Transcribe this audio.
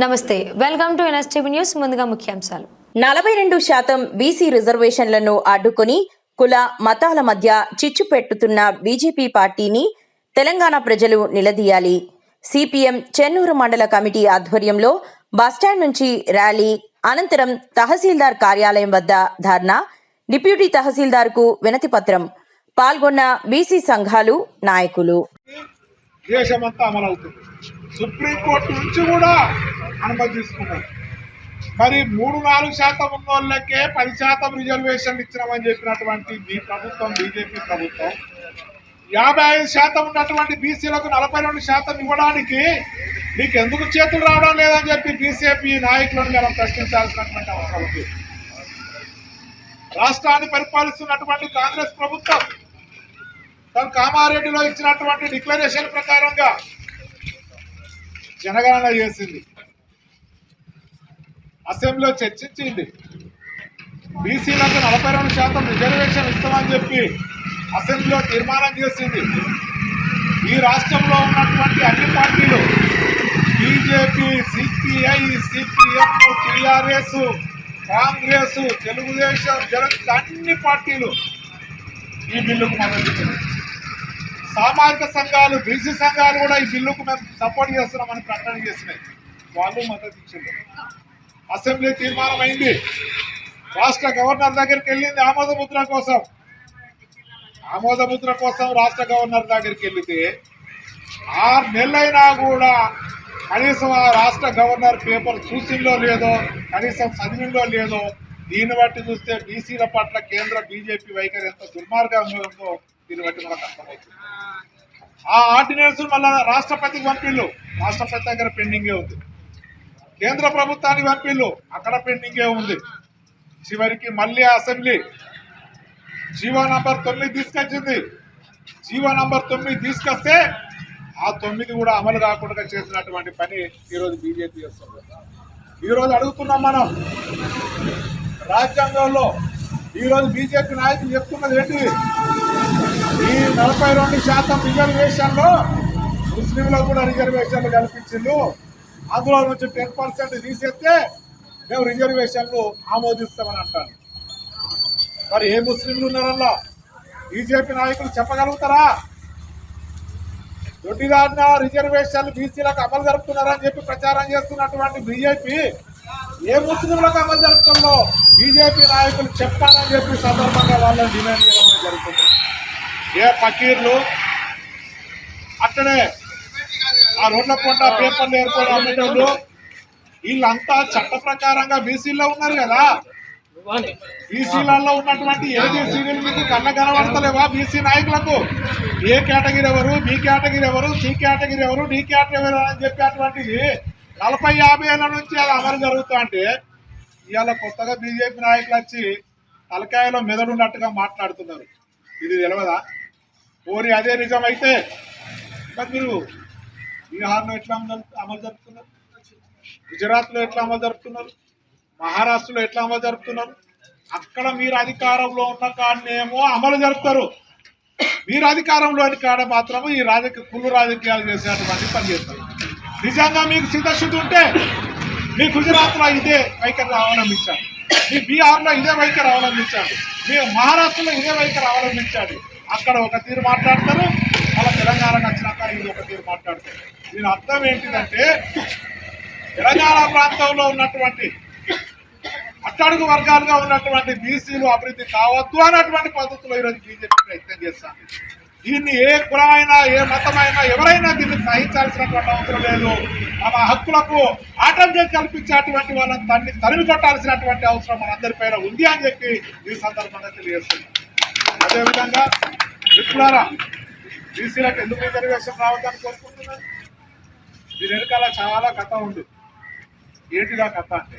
నమస్తే welcome to NSTV news. ముందుగా ముఖ్యాంశాలు. నలభై రెండు శాతం బీసీ రిజర్వేషన్లను అడ్డుకొని కుల మతాల మధ్య చిచ్చు పెట్టుతున్న బీజేపీ పార్టీని తెలంగాణ ప్రజలు నిలదీయాలి. సిపిఎం చెన్నూరు మండల కమిటీ ఆధ్వర్యంలో బస్టాండ్ నుంచి ర్యాలీ అనంతరం తహసీల్దార్ కార్యాలయం వద్ద ధర్నా డిప్యూటీ తహసీల్దార్కు వినతి పత్రం పాల్గొన్న బీసీ సంఘాలు నాయకులు. దేశమంతా అమలవుతుంది. సుప్రీంకోర్టు నుంచి కూడా అనుమతి తీసుకున్నారు. మరి మూడు నాలుగు శాతం ఉన్న వాళ్ళకే పది శాతం రిజర్వేషన్ ఇచ్చినామని చెప్పినటువంటి మీ ప్రభుత్వం బీజేపీ ప్రభుత్వం యాభై ఐదు శాతం ఉన్నటువంటి బీసీలకు నలభై రెండు శాతం ఇవ్వడానికి మీకు ఎందుకు చేతులు రావడం లేదని చెప్పి బీసీపీ నాయకులను మనం ప్రశ్నించాల్సినటువంటి అవసరం ఉంది. రాష్ట్రాన్ని పరిపాలిస్తున్నటువంటి కాంగ్రెస్ ప్రభుత్వం తను కామారెడ్డిలో ఇచ్చినటువంటి డిక్లరేషన్ ప్రకారంగా జనగణన చేసింది. అసెంబ్లీలో చర్చించింది. బీసీలకు నలభై రెండు శాతం రిజర్వేషన్ ఇస్తామని చెప్పి అసెంబ్లీలో తీర్మానం చేసింది. ఈ రాష్ట్రంలో ఉన్నటువంటి అన్ని పార్టీలు BJP CPI CPM TRS Congress Telugu Desam జన అన్ని పార్టీలు ఈ బిల్లుకు మద్దతు ఇచ్చింది సామాజిక సంఘాలు బీసీ సంఘాలు కూడా ఈ బిల్లుకు మేము సపోర్ట్ చేస్తున్నామని ప్రకటన చేసినాయి. వాళ్ళు మద్దతు ఇచ్చింది అసెంబ్లీ తీర్మానం అయింది రాష్ట్ర గవర్నర్ దగ్గరికి వెళ్ళింది ఆమోద ముద్ర కోసం. ఆమోద ముద్ర కోసం రాష్ట్ర గవర్నర్ దగ్గరికి వెళ్తే ఆరు నెలలైనా కూడా కనీసం ఆ రాష్ట్ర గవర్నర్ పేపర్ చూసిందో లేదో కనీసం చదివిందో లేదో దీన్ని బట్టి చూస్తే బీసీల పట్ల కేంద్ర బీజేపీ వైఖరి ఎంత దుర్మార్గంగా ఉందో దీన్ని బట్టి మనకు అర్థమవుతుంది. ఆ ఆర్డినెన్స్ మళ్ళా రాష్ట్రపతికి పంపిళ్ళు. రాష్ట్రపతి దగ్గర పెండింగే ఉంది. కేంద్ర ప్రభుత్వానికి పంపిల్లు అక్కడ పెండింగే ఉంది. చివరికి మళ్ళీ అసెంబ్లీ. జీవో నంబర్ తొమ్మిది తీసుకొచ్చింది. జీవో నంబర్ తొమ్మిది తీసుకొస్తే ఆ తొమ్మిది కూడా అమలు కాకుండా చేసినటువంటి పని ఈరోజు బీజేపీ చేస్తుంది. ఈరోజు అడుగుతున్నాం మనం. రాజ్యాంగంలో ఈరోజు బీజేపీ నాయకులు చెప్తున్నది ఏంటి? ఈ నలభై రెండు శాతం రిజర్వేషన్లో ముస్లింలకు కూడా రిజర్వేషన్లు కల్పించిండు అందులో నుంచి టెన్ పర్సెంట్ తీసేస్తే మేము రిజర్వేషన్లు ఆమోదిస్తామని అంటాను మరి ఏ ముస్లింలు ఉన్నారల్లా బీజేపీ నాయకులు చెప్పగలుగుతారా? దొడ్డిదారిన రిజర్వేషన్లు బీసీలకు అమలు జరుపుతున్నారని చెప్పి ప్రచారం చేస్తున్నటువంటి బీజేపీ ఏ ముస్లింలకు అమలు జరుపుతుందో బీజేపీ నాయకులు చెప్తారని చెప్పి సందర్భంగా వాళ్ళని డిమాండ్ చేయడం జరుగుతుంది. ఏ పకీర్లు? అట్లనే ఆ రోడ్ల పూట పేపర్లు ఏర్పడి అమ్మేటోళ్ళు వీళ్ళంతా చట్ట ప్రకారంగా బీసీలో ఉన్నారు కదా. బీసీలలో ఉన్నటువంటి ఏబీసీలు మీకు కళ్ళ కనబడతలేవా? బీసీ నాయకులకు? ఏ కేటగిరీ ఎవరు? బి కేటగిరీ ఎవరు? సి కేటగిరీ ఎవరు? డి కేటగిరీ ఎవరు అని చెప్పేటువంటిది నలభై యాభై ఏళ్ళ నుంచి అది అమలు జరుగుతా అంటే ఇవాళ కొత్తగా బీజేపీ నాయకులు వచ్చి తలకాయలో మెదడున్నట్టుగా మాట్లాడుతున్నారు. ఇది తెలియదా పోనీ అదే నిజమైతే మరి మీరు బీహార్లో ఎట్లా అమలు అమలు జరుపుతున్నారు? గుజరాత్లో ఎట్లా అమలు జరుపుతున్నారు? మహారాష్ట్రలో ఎట్లా అమలు జరుపుతున్నారు? అక్కడ మీరు అధికారంలో ఉన్న కాడనేమో అమలు జరుపుతారు. మీరు అధికారంలోని కాడ మాత్రము ఈ రాజకీయ కుళ్ళు రాజకీయాలు చేసేటువంటి పని చేస్తారు. నిజంగా మీకు సిద్ధశుద్ధి ఉంటే మీ గుజరాత్లో ఇదే వైఖరి అవలంబించాలి. మీ బీహార్లో ఇదే వైఖరి అవలంబించాలి. మీ మహారాష్ట్రలో ఇదే వైఖరి అవలంబించాలి. అక్కడ ఒక తీరు మాట్లాడతారు అలా తెలంగాణకు వచ్చినాక ఇది ఒక తీరు మాట్లాడతారు. దీని అర్థం ఏంటిదంటే తెలంగాణ ప్రాంతంలో ఉన్నటువంటి అట్టడుగు వర్గాలుగా ఉన్నటువంటి బీసీలు అభివృద్ధి కావద్దు అన్నటువంటి పద్ధతిలో ఈరోజు బీజేపీ ప్రయత్నం చేస్తాను దీన్ని ఏ కులమైనా ఏ మతమైనా ఎవరైనా దీన్ని సహించాల్సినటువంటి అవసరం లేదు. మన హక్కులకు ఆటంకం కల్పించేటువంటి వాళ్ళని తన్ని తరిమి కొట్టాల్సినటువంటి అవసరం మనందరిపైన ఉంది అని చెప్పి ఈ సందర్భంగా తెలియజేస్తున్నాం. అదేవిధంగా మిత్రులారా బీసీలకు ఎందుకు రిజర్వేషన్ రావద్దని కోరుకుంటున్నారు? దీని వెనకాల చాలా కథ ఉంది. ఏంటిదా కథ అంటే?